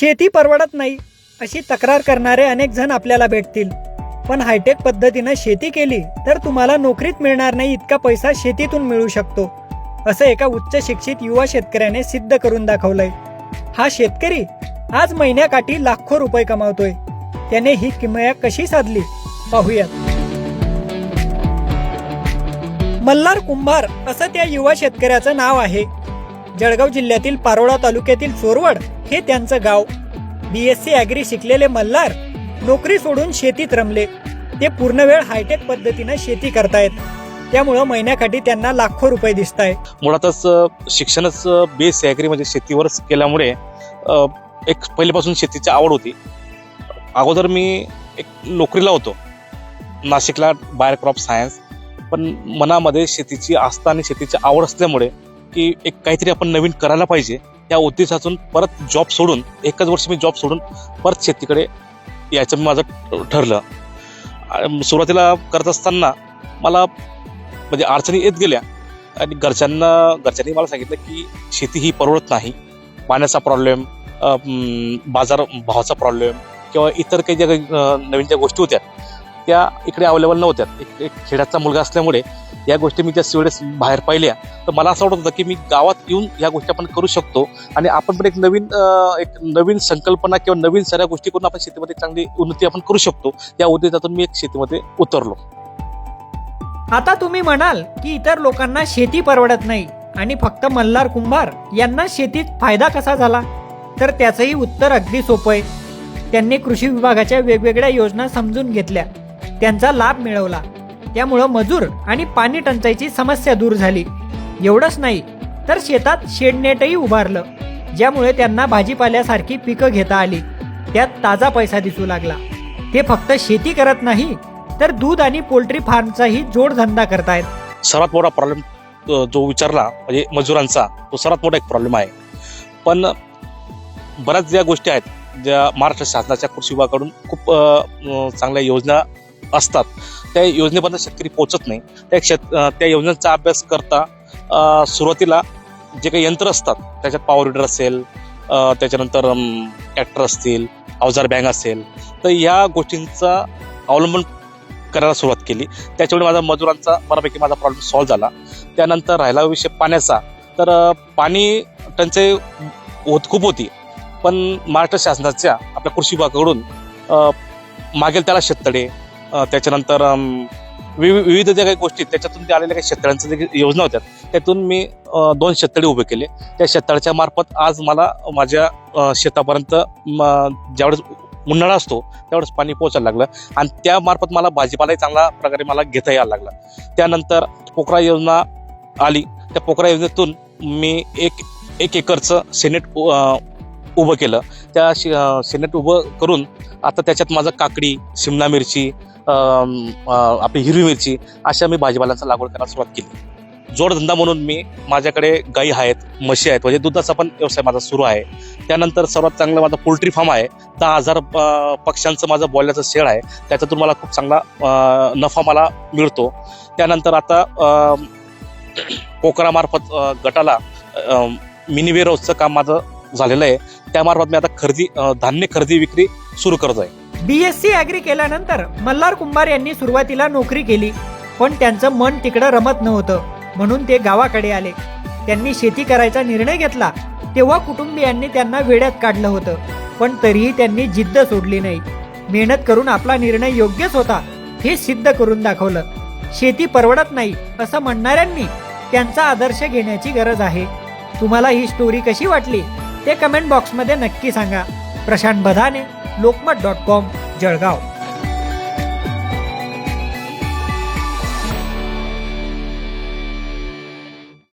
शेती परवडत नाही अशी तक्रार करणारे अनेक जण आपल्याला भेटतील. पण हायटेक पद्धतीनं शेती केली तर तुम्हाला नोकरीत मिळणार नाही इतका पैसा शेतीतून मिळू शकतो असं एका उच्च शिक्षित युवा शेतकऱ्याने सिद्ध करून दाखवलंय. हा शेतकरी आज महिन्याकाठी लाखो रुपये कमावतोय. त्याने ही किमया कशी साधली? पाहूयात. मल्हार कुंभार असं त्या युवा शेतकऱ्याचं नाव आहे. जळगाव जिल्ह्यातील पारोळा तालुक्यातील चोरवड हे त्यांचं गाव. बी एस सी ॲग्री शिकलेले मल्हार नोकरी सोडून शेतीत रमले. ते पूर्ण वेळ हायटेक पद्धतीनं शेती करतायत. त्यामुळं महिन्याकाठी त्यांना लाखो रुपये दिसत आहे मुळातच शिक्षणच बेस ॲग्री म्हणजे शेतीवरच केल्यामुळे एक पहिल्यापासून शेतीची आवड होती. अगोदर मी एक नोकरीला होतो. नाशिकला बायर क्रॉप सायन्स. पण मनामध्ये शेतीची आस्था आणि शेतीची आवड असल्यामुळे की एक काहीतरी आपण नवीन करायला पाहिजे. त्या उद्देशातून परत जॉब सोडून एकच वर्ष मी जॉब सोडून परत शेतीकडे यायचं माझं ठरलं. सुरुवातीला करत असताना मला म्हणजे अडचणी येत गेल्या. आणि घरच्यांना घरच्यांनी मला सांगितलं की शेती ही परवडत नाही. पाण्याचा प्रॉब्लेम बाजार भावाचा प्रॉब्लेम किंवा इतर काही ज्या काही, नवीन ज्या गोष्टी होत्या त्या इकडे अवेलेबल नव्हत्या. एक एक खेड्याचा मुलगा असल्यामुळे या गोष्टी मी त्या वेळेस बाहेर पाहिल्या. तर मला असं वाटत होतं की मी गावात येऊन या गोष्टी आपण करू शकतो आणि आपण पण एक नवीन एक नवीन संकल्पना किंवा नवीन साऱ्या गोष्टी करून आपण शेतीमध्ये चांगली उन्नती आपण करू शकतो. या उद्देशातून मी एक शेतीमध्ये उतरलो. आता तुम्ही म्हणाल की इतर लोकांना शेती परवडत नाही आणि फक्त मल्हार कुंभार यांना शेतीत फायदा कसा झाला? तर त्याचंही उत्तर अगदी सोपं आहे. त्यांनी कृषी विभागाच्या वेगवेगळ्या योजना समजून घेतल्या. त्यांचा लाभ मिळवला. त्यामुळं मजूर आणि पाणी टंचाईची समस्या दूर झाली. एवढंच नाही तर शेतात शेडनेटही उभारलं ज्यामुळे त्यांना भाजीपाल्यासारखी पिकं घेता आली. त्यात ताजा पैसा दिसू लागला. ते फक्त शेती करत नाही तर दूध आणि पोल्ट्री फार्मचाही जोडधंदा करतायत. सर्वात मोठा प्रॉब्लेम जो विचारला म्हणजे मजुरांचा तो सर्वात मोठा एक प्रॉब्लेम आहे. पण बऱ्याच ज्या गोष्टी आहेत ज्या महाराष्ट्र शासनाच्या कृषी विभागाकडून खूप चांगल्या योजना असतात. त्या योजनेपर्यंत शेतकरी पोहोचत नाही. त्या शेत त्या योजनेचा अभ्यास करता सुरुवातीला जे काही यंत्र असतात त्याच्यात पॉवर विडर असेल त्याच्यानंतर ट्रॅक्टर असतील अवजार बँक असेल तर या गोष्टींचा अवलंबन करायला सुरुवात केली. त्याच्यामुळे माझा मजुरांचा बऱ्यापैकी माझा प्रॉब्लेम सॉल्व्ह झाला. त्यानंतर राहिला विषय पाण्याचा. तर पाणी टंचाई होत खूप होती. पण महाराष्ट्र शासनाच्या आपल्या कृषी विभागाकडून मागेल त्याला शेततळे त्याच्यानंतर विवि- विविध ज्या काही गोष्टी त्याच्यातून ते आलेल्या काही शेतकऱ्यांच्या जे योजना होत्या त्यातून मी दोन शेततळे उभे केले. त्या शेततळ्याच्या मार्फत आज मला माझ्या शेतापर्यंत ज्यावेळेस उन्हाळा असतो त्यावेळेस पाणी पोहोचायला लागलं. आणि त्या मार्फत मला भाजीपालाही चांगल्या प्रकारे मला घेता यायला लागला. त्यानंतर पोकरा योजना आली. त्या पोकरा योजनेतून मी एक एक एकरचं सेनेट उभं केलं. त्या शे- शेण्यात उभं करून आता त्याच्यात माझं काकडी शिमला मिरची आपली हिरवी मिरची अशा मी भाजीपाल्यांचा लागवड करायला सुरुवात केली. जोडधंदा म्हणून मी माझ्याकडे गाई आहेत म्हशी आहेत म्हणजे दुधाचा पण व्यवसाय माझा सुरू आहे. त्यानंतर सर्वात चांगलं माझा पोल्ट्री फार्म आहे. दहा हजार पक्ष्यांचं माझं बॉयलरचं शेड आहे. त्याच्यातून मला खूप चांगला नफा मला मिळतो. त्यानंतर आता पोकरामार्फत गटाला अ, मिनी वेअरहाऊसचं काम माझं झालेलं आहे. त्यामार्फत मी आता खरेदी धान्य खरेदी विक्री सुरू करत आहे बीएससी ॲग्री केल्यानंतर मल्हार कुंभार यांनी सुरुवातीला नोकरी केली पण त्यांचं मन तिकडं रमत नव्हतं म्हणून ते गावाकडे आले. त्यांनी शेती करायचा निर्णय घेतला तेव्हा कुटुंबियांनी त्यांना वेड्यात काढलं होतं पण तरीही त्यांनी जिद्द सोडली नाही. मेहनत करून आपला निर्णय योग्यच होता हे सिद्ध करून दाखवलं. शेती परवडत नाही असं म्हणणाऱ्यांनी त्यांचा आदर्श घेण्याची गरज आहे. तुम्हाला ही स्टोरी कशी वाटली? ते कमेंट बॉक्समध्ये नक्की सांगा. प्रशांत बधाने लोकमत डॉट कॉम जळगाव.